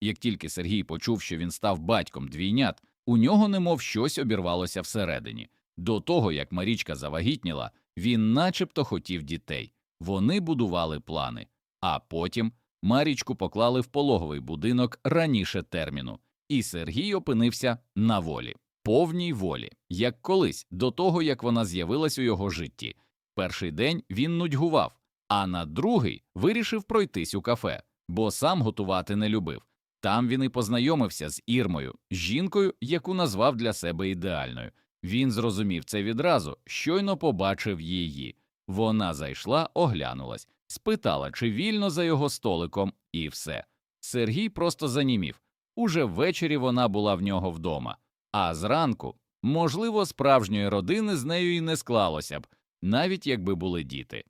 Як тільки Сергій почув, що він став батьком двійнят, у нього немов щось обірвалося всередині. До того, як Марічка завагітніла, він начебто хотів дітей. Вони будували плани, а потім Марічку поклали в пологовий будинок раніше терміну, і Сергій опинився на волі, повній волі, як колись, до того як вона з'явилась у його житті. Перший день він нудьгував, а на другий вирішив пройтись у кафе, бо сам готувати не любив. Там він і познайомився з Ірмою, жінкою, яку назвав для себе ідеальною. Він зрозумів це відразу, щойно побачив її. Вона зайшла, оглянулась, спитала, чи вільно за його столиком, і все. Сергій просто занімів. Уже ввечері вона була в нього вдома, а зранку, можливо, справжньої родини з нею і не склалося б, навіть якби були діти.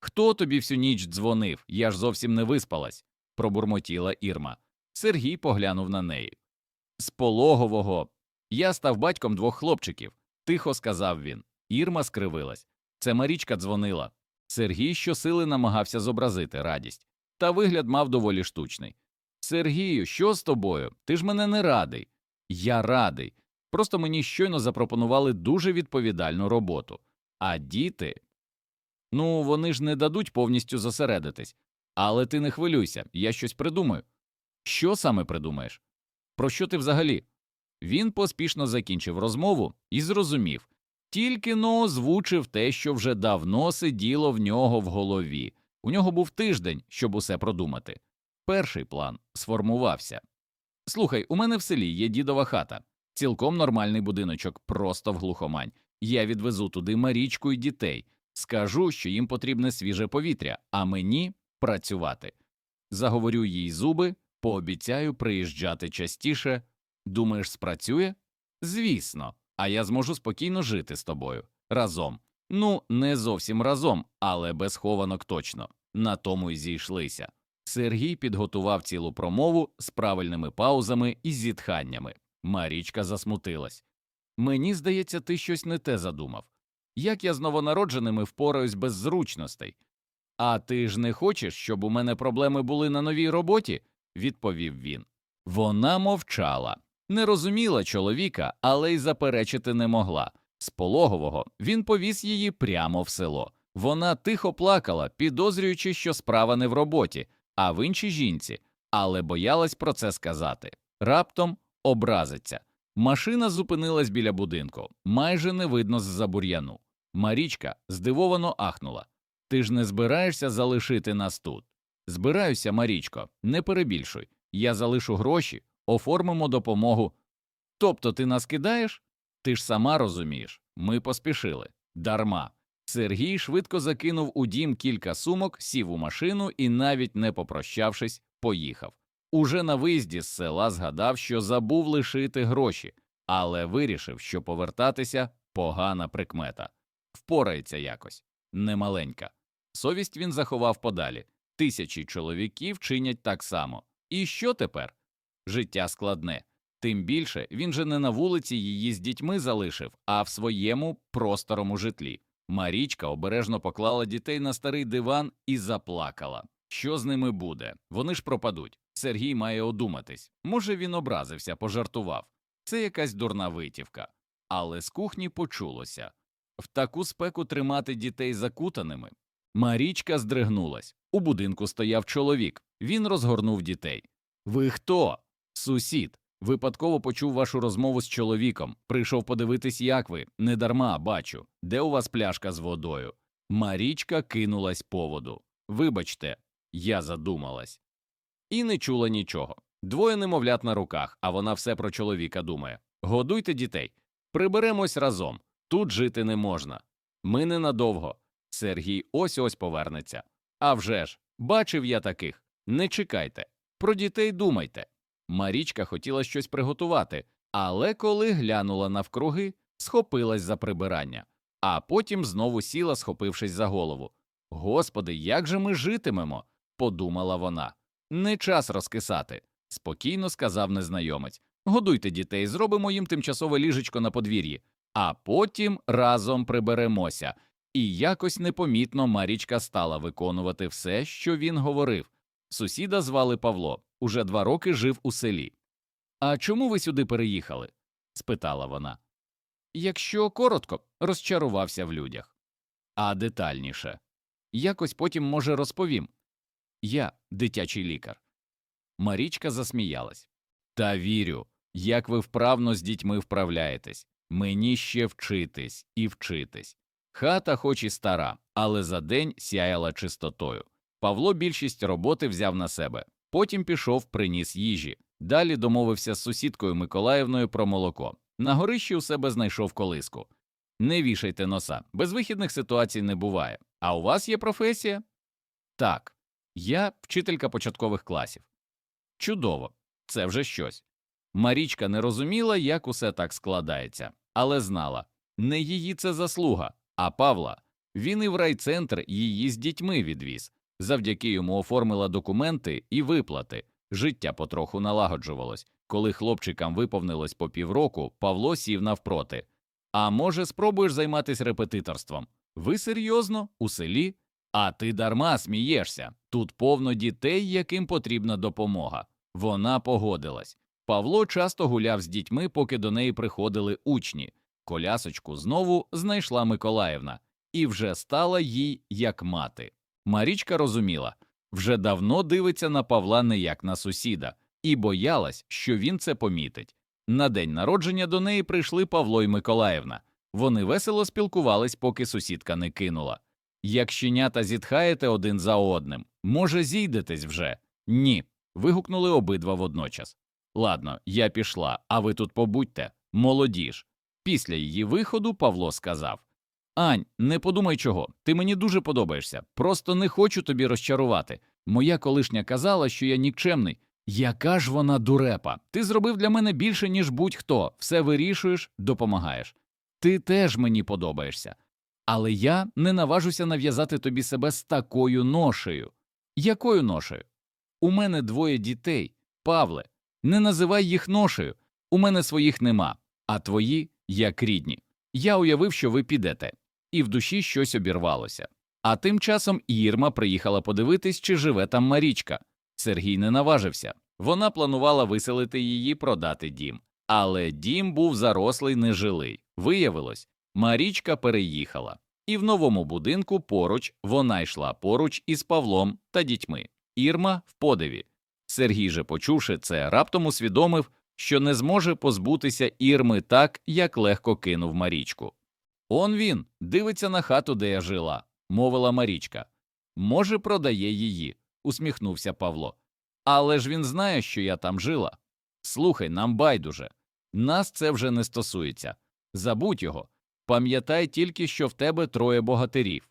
Хто тобі всю ніч дзвонив? Я ж зовсім не виспалась, пробурмотіла Ірма. Сергій поглянув на неї. З пологового я став батьком двох хлопчиків, тихо сказав він. Ірма скривилась. Це Марічка дзвонила. Сергій щосили намагався зобразити радість, та вигляд мав доволі штучний. Сергію, що з тобою? Ти ж мене не радий. Я радий. Просто мені щойно запропонували дуже відповідальну роботу. А діти. Ну, вони ж не дадуть повністю зосередитись. Але ти не хвилюйся, я щось придумаю. Що саме придумаєш? Про що ти взагалі? Він поспішно закінчив розмову і зрозумів, тільки но озвучив те, що вже давно сиділо в нього в голові. У нього був тиждень, щоб усе продумати. Перший план сформувався. Слухай, у мене в селі є дідова хата, цілком нормальний будиночок, просто в глухомань. Я відвезу туди Марічку і дітей, скажу, що їм потрібне свіже повітря, а мені працювати. Заговорю їй зуби, пообіцяю приїжджати частіше. Думаєш, спрацює? Звісно, а я зможу спокійно жити з тобою разом. Ну, не зовсім разом, але без хованок точно. На тому й зійшлися. Сергій підготував цілу промову з правильними паузами і зітханнями. Марічка засмутилась. Мені здається, ти щось не те задумав. Як я з новонародженими впораюсь без зручностей? А ти ж не хочеш, щоб у мене проблеми були на новій роботі? Відповів він. Вона мовчала, не розуміла чоловіка, але й заперечити не могла. З пологового він повіз її прямо в село. Вона тихо плакала, підозрюючи, що справа не в роботі, а в іншій жінці, але боялась про це сказати. Раптом образиться. Машина зупинилась біля будинку, майже не видно з-за бур'яну. Марічка здивовано ахнула. Ти ж не збираєшся залишити нас тут? Збираюся, Марічко, не перебільшуй. Я залишу гроші, оформимо допомогу. Тобто ти нас кидаєш? Ти ж сама розумієш, ми поспішили. Дарма. Сергій швидко закинув у дім кілька сумок, сів у машину і, навіть не попрощавшись, поїхав. Уже на виїзді з села згадав, що забув лишити гроші, але вирішив, що повертатися погана прикмета. Впорається якось, немаленька. Совість він заховав подалі. Тисячі чоловіків чинять так само. І що тепер? Життя складне. Тим більше він же не на вулиці її з дітьми залишив, а в своєму просторому житлі. Марічка обережно поклала дітей на старий диван і заплакала. Що з ними буде? Вони ж пропадуть. Сергій має одуматись. Може, він образився, пожартував. Це якась дурна витівка. Але з кухні почулося в таку спеку тримати дітей закутаними. Марічка здригнулась. У будинку стояв чоловік. Він розгорнув дітей. Ви хто? Сусід. Випадково почув вашу розмову з чоловіком. Прийшов подивитись, як ви. Недарма бачу. Де у вас пляшка з водою? Марічка кинулась по воду. Вибачте, я задумалась. І не чула нічого. Двоє немовлят на руках, а вона все про чоловіка думає. Годуйте дітей. Приберемось разом. Тут жити не можна. Ми ненадовго. Сергій ось ось повернеться. А вже ж, бачив я таких. Не чекайте. Про дітей думайте. Марічка хотіла щось приготувати, але коли глянула навкруги, схопилась за прибирання, а потім знову сіла, схопившись за голову. Господи, як же ми житимемо? подумала вона. Не час розкисати, спокійно сказав незнайомець. Годуйте дітей, зробимо їм тимчасове ліжечко на подвір'ї, а потім разом приберемося. І якось непомітно Марічка стала виконувати все, що він говорив. Сусіда звали Павло. уже два роки жив у селі. А чому ви сюди переїхали? спитала вона. Якщо коротко, розчарувався в людях. А детальніше. Якось потім, може, розповім. Я дитячий лікар. Марічка засміялась. Та вірю, як ви вправно з дітьми вправляєтесь. Мені ще вчитись і вчитись. Хата, хоч і стара, але за день сяяла чистотою. Павло більшість роботи взяв на себе, потім пішов, приніс їжі. Далі домовився з сусідкою Миколаївною про молоко. На горищі у себе знайшов колиску. Не вішайте носа, безвихідних ситуацій не буває. А у вас є професія? Так, я вчителька початкових класів. Чудово, це вже щось. Марічка не розуміла, як усе так складається, але знала не її це заслуга, а Павла. Він і в райцентр її з дітьми відвіз. Завдяки йому оформила документи і виплати. Життя потроху налагоджувалось. Коли хлопчикам виповнилось по півроку, Павло сів навпроти. А може, спробуєш займатися репетиторством? Ви серйозно? У селі? А ти дарма смієшся. Тут повно дітей, яким потрібна допомога. Вона погодилась. Павло часто гуляв з дітьми, поки до неї приходили учні. Колясочку знову знайшла Миколаївна і вже стала їй як мати. Марічка розуміла вже давно дивиться на Павла не як на сусіда, і боялась, що він це помітить. На день народження до неї прийшли Павло і Миколаївна. Вони весело спілкувались, поки сусідка не кинула. Як щенята зітхаєте один за одним, може, зійдетесь вже? Ні. вигукнули обидва водночас. Ладно, я пішла, а ви тут побудьте, молоді ж. Після її виходу Павло сказав Ань, не подумай чого, ти мені дуже подобаєшся, просто не хочу тобі розчарувати. Моя колишня казала, що я нікчемний. Яка ж вона дурепа? Ти зробив для мене більше, ніж будь-хто, все вирішуєш, допомагаєш. Ти теж мені подобаєшся. Але я не наважуся нав'язати тобі себе з такою ношею. Якою ношею? У мене двоє дітей, Павле, не називай їх ношею. У мене своїх нема, а твої як рідні. Я уявив, що ви підете, і в душі щось обірвалося. А тим часом Ірма приїхала подивитись, чи живе там Марічка. Сергій не наважився. Вона планувала виселити її, продати дім. Але дім був зарослий нежилий. Виявилось, Марічка переїхала, і в новому будинку поруч вона йшла поруч із Павлом та дітьми. Ірма в подиві. Сергій же, почувши це, раптом усвідомив, що не зможе позбутися Ірми так, як легко кинув Марічку. Он він дивиться на хату, де я жила, мовила Марічка. Може, продає її, усміхнувся Павло. Але ж він знає, що я там жила. Слухай, нам байдуже. Нас це вже не стосується. Забудь його. Пам'ятай тільки, що в тебе троє богатирів.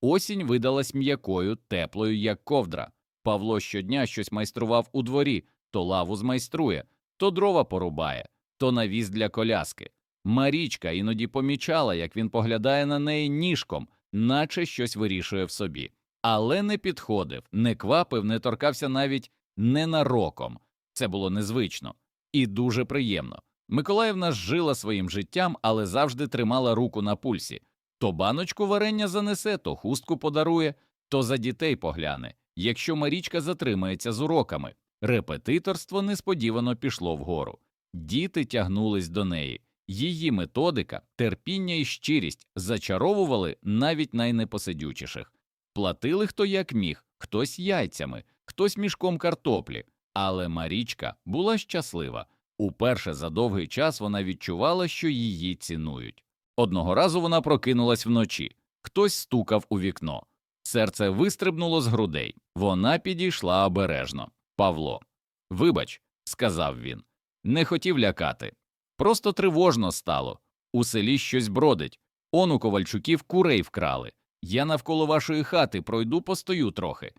Осінь видалась м'якою, теплою, як ковдра. Павло щодня щось майстрував у дворі, то лаву змайструє, то дрова порубає, то навіз для коляски. Марічка іноді помічала, як він поглядає на неї ніжком, наче щось вирішує в собі, але не підходив, не квапив, не торкався навіть ненароком. Це було незвично і дуже приємно. Миколаївна жила своїм життям, але завжди тримала руку на пульсі то баночку варення занесе, то хустку подарує, то за дітей погляне. Якщо Марічка затримається з уроками, репетиторство несподівано пішло вгору. Діти тягнулись до неї. Її методика, терпіння і щирість зачаровували навіть найнепосидючіших. Платили хто як міг, хтось яйцями, хтось мішком картоплі, але Марічка була щаслива. Уперше за довгий час вона відчувала, що її цінують. Одного разу вона прокинулась вночі, хтось стукав у вікно. Серце вистрибнуло з грудей. Вона підійшла обережно. Павло. Вибач, сказав він, не хотів лякати. Просто тривожно стало. У селі щось бродить. Он у ковальчуків курей вкрали. Я навколо вашої хати пройду, постою трохи.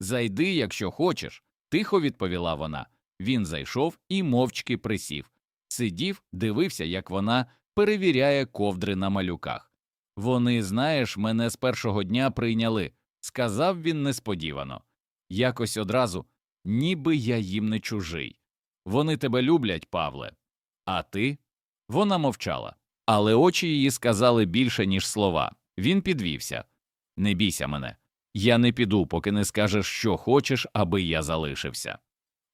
Зайди, якщо хочеш, тихо відповіла вона. Він зайшов і мовчки присів. Сидів, дивився, як вона перевіряє ковдри на малюках. Вони, знаєш, мене з першого дня прийняли, сказав він несподівано. Якось одразу, ніби я їм не чужий. Вони тебе люблять, Павле. А ти? Вона мовчала, але очі її сказали більше, ніж слова. Він підвівся. Не бійся мене. Я не піду, поки не скажеш, що хочеш, аби я залишився.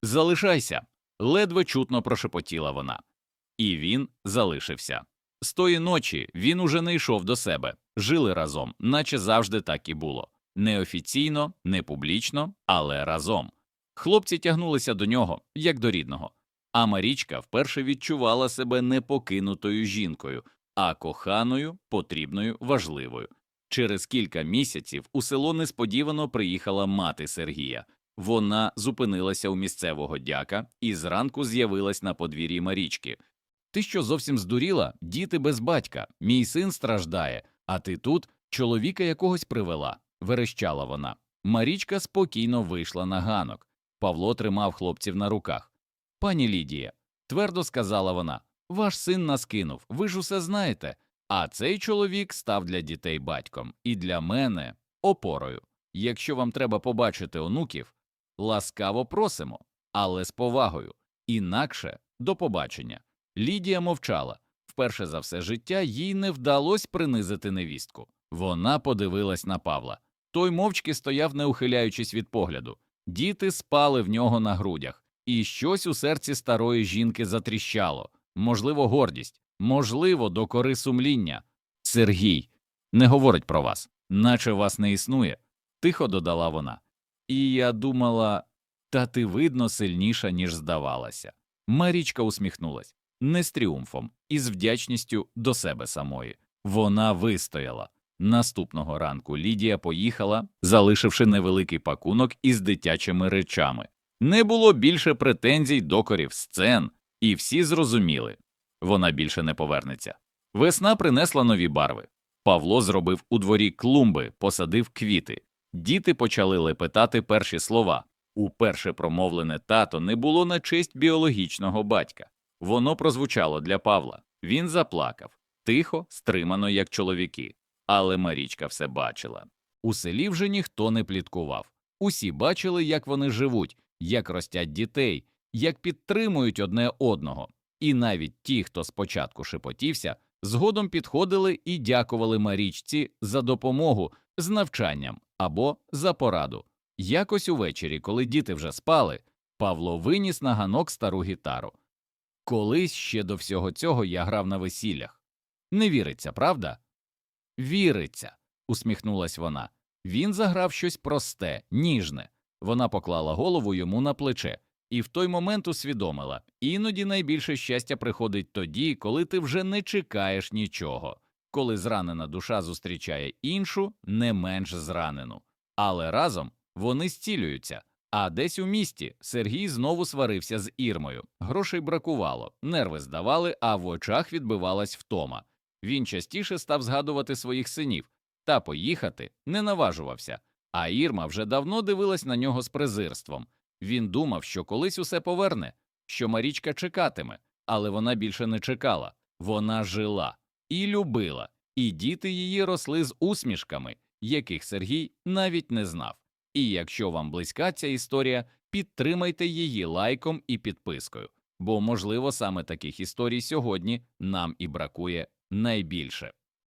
Залишайся. ледве чутно прошепотіла вона. І він залишився. З тої ночі він уже не йшов до себе, жили разом, наче завжди так і було. Неофіційно, не публічно, але разом. Хлопці тягнулися до нього, як до рідного. А Марічка вперше відчувала себе не покинутою жінкою, а коханою, потрібною, важливою. Через кілька місяців у село несподівано приїхала мати Сергія. Вона зупинилася у місцевого дяка і зранку з'явилась на подвір'ї Марічки. Ти що зовсім здуріла? Діти без батька, мій син страждає, а ти тут чоловіка якогось привела, верещала вона. Марічка спокійно вийшла на ганок. Павло тримав хлопців на руках. Пані Лідія, твердо сказала вона, ваш син нас кинув, ви ж усе знаєте. А цей чоловік став для дітей батьком і для мене опорою. Якщо вам треба побачити онуків, ласкаво просимо, але з повагою. Інакше до побачення. Лідія мовчала. Вперше за все життя їй не вдалося принизити невістку. Вона подивилась на Павла. Той мовчки стояв, не ухиляючись від погляду. Діти спали в нього на грудях, і щось у серці старої жінки затріщало. Можливо, гордість, можливо, докори сумління. Сергій не говорить про вас, наче вас не існує, тихо додала вона. І я думала, та ти видно сильніша, ніж здавалася. Марічка усміхнулась не з тріумфом, і з вдячністю до себе самої. Вона вистояла. Наступного ранку Лідія поїхала, залишивши невеликий пакунок із дитячими речами. Не було більше претензій, докорів, сцен, і всі зрозуміли вона більше не повернеться. Весна принесла нові барви. Павло зробив у дворі клумби, посадив квіти. Діти почали лепетати перші слова. Уперше промовлене тато не було на честь біологічного батька. Воно прозвучало для Павла. Він заплакав тихо, стримано, як чоловіки. Але Марічка все бачила. У селі вже ніхто не пліткував. Усі бачили, як вони живуть, як ростять дітей, як підтримують одне одного. І навіть ті, хто спочатку шепотівся, згодом підходили і дякували Марічці за допомогу з навчанням або за пораду. Якось увечері, коли діти вже спали, Павло виніс на ганок стару гітару. Колись ще до всього цього я грав на весіллях. Не віриться, правда? Віриться, усміхнулась вона. Він заграв щось просте, ніжне. Вона поклала голову йому на плече, і в той момент усвідомила іноді найбільше щастя приходить тоді, коли ти вже не чекаєш нічого, коли зранена душа зустрічає іншу, не менш зранену. Але разом вони зцілюються. А десь у місті Сергій знову сварився з Ірмою. Грошей бракувало, нерви здавали, а в очах відбивалась втома. Він частіше став згадувати своїх синів та поїхати не наважувався. А Ірма вже давно дивилась на нього з презирством. Він думав, що колись усе поверне, що Марічка чекатиме, але вона більше не чекала. Вона жила і любила, і діти її росли з усмішками, яких Сергій навіть не знав. І якщо вам близька ця історія, підтримайте її лайком і підпискою, бо, можливо, саме таких історій сьогодні нам і бракує найбільше.